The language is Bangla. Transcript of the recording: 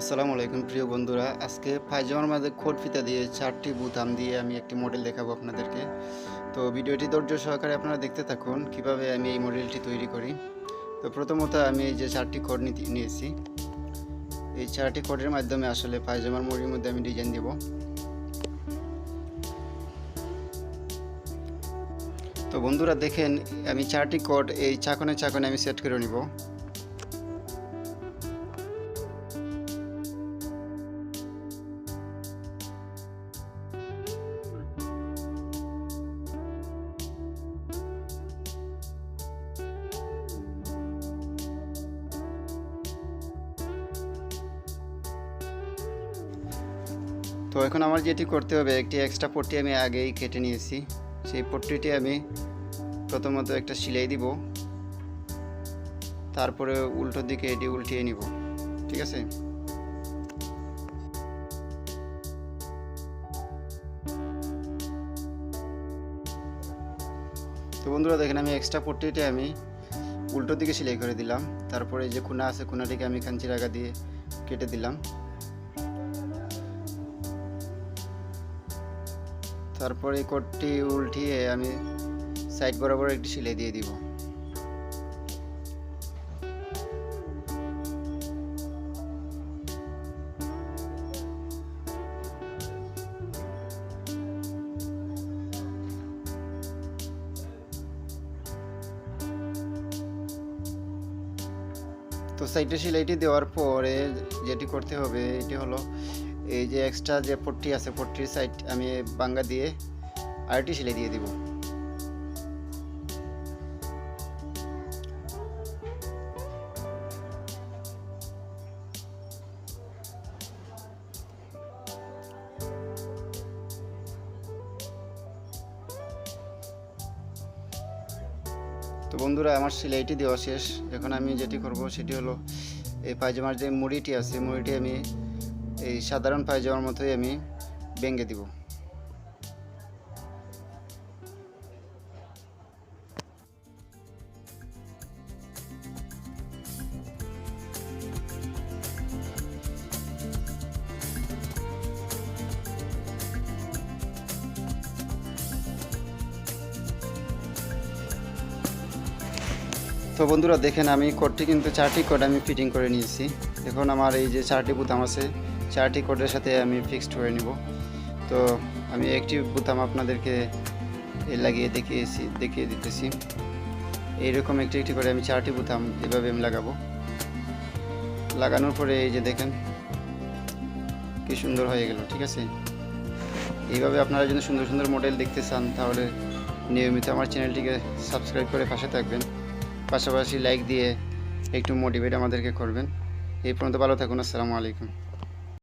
আসসালামু আলাইকুম, প্রিয় বন্ধুরা। আজকে পায়জামার মাঝে খোট ফিতা দিয়ে চারটি বুতাম দিয়ে আমি একটি মডেল দেখাবো আপনাদেরকে। তো ভিডিওটি ধৈর্য সহকারে আপনারা দেখতে থাকুন, কীভাবে আমি এই মডেলটি তৈরি করি। তো প্রথমত আমি এই যে চারটি কোড নিয়েছি। এই চারটি কোডের মাধ্যমে আসলে পায়জামার মুড়ির মধ্যে আমি ডিজাইন দেব। তো বন্ধুরা, দেখেন, আমি চারটি কোড এই চাকনে চাকনে আমি সেট করে নিব। তো এখন আমার যেটি করতে হবে, একটি এক্সট্রা পট্টি আমি আগেই কেটে নিয়েছি। সেই পট্টিটি আমি প্রথমত একটা সিলাই দিব। তারপরে উল্টো দিকে এটি উল্টিয়ে নিব, ঠিক আছে? তো বন্ধুরা, দেখেন আমি এক্সট্রা পট্টিটি আমি উল্টো দিকে সেলাই করে দিলাম। তারপরে যে খুনা আছে, খুনাটিকে আমি কাঞ্চি রাগা দিয়ে কেটে দিলাম। তারপরে এই কোটটি উল্টিয়ে আমি সাইড বরাবর একটি সেলাই দিয়ে দিব। তো সাইডে সেলাইটি দেওয়ার পরে যেটি করতে হবে, এটি হলো এই যে এক্সট্রা যে পট্টি আছে, পট্টির সাইড আমি বাঙ্গা দিয়ে আরেকটি সেলাই দিয়ে দিব। তো বন্ধুরা, আমার সেলাইটি দেওয়া শেষ। এখন আমি যেটি করব সেটি হলো এই পায়জামার যে মুড়িটি আছে, মুড়িটি আমি এই সাধারণ পায়জামার মতোই আমি ভেঙে দিব। তো বন্ধুরা, দেখেন আমি কোডটি কিন্তু চারটি কোড আমি ফিটিং করে নিয়েছি। এখন আমার এই যে চারটি বুতাম আছে চারটি কোডের সাথে আমি ফিক্সড করে নিব। তো আমি একটি বুতাম আপনাদেরকে এ লাগিয়ে দেখিয়েছি, দেখিয়ে দিতেছি। এইরকম একটি একটি করে আমি চারটি বুতাম এভাবে আমি লাগাবো। লাগানোর পরে এই যে দেখেন, কি সুন্দর হয়ে গেল, ঠিক আছে? এইভাবে আপনারা যদি সুন্দর সুন্দর মডেল দেখতে চান, তাহলে নিয়মিত আমার চ্যানেলটিকে সাবস্ক্রাইব করে পাশে থাকবেন। পাশাপাশি লাইক দিয়ে একটু মোটিভেট আমাদেরকে করবেন। এই পর্যন্ত ভালো থাকুন, আসসালামু আলাইকুম।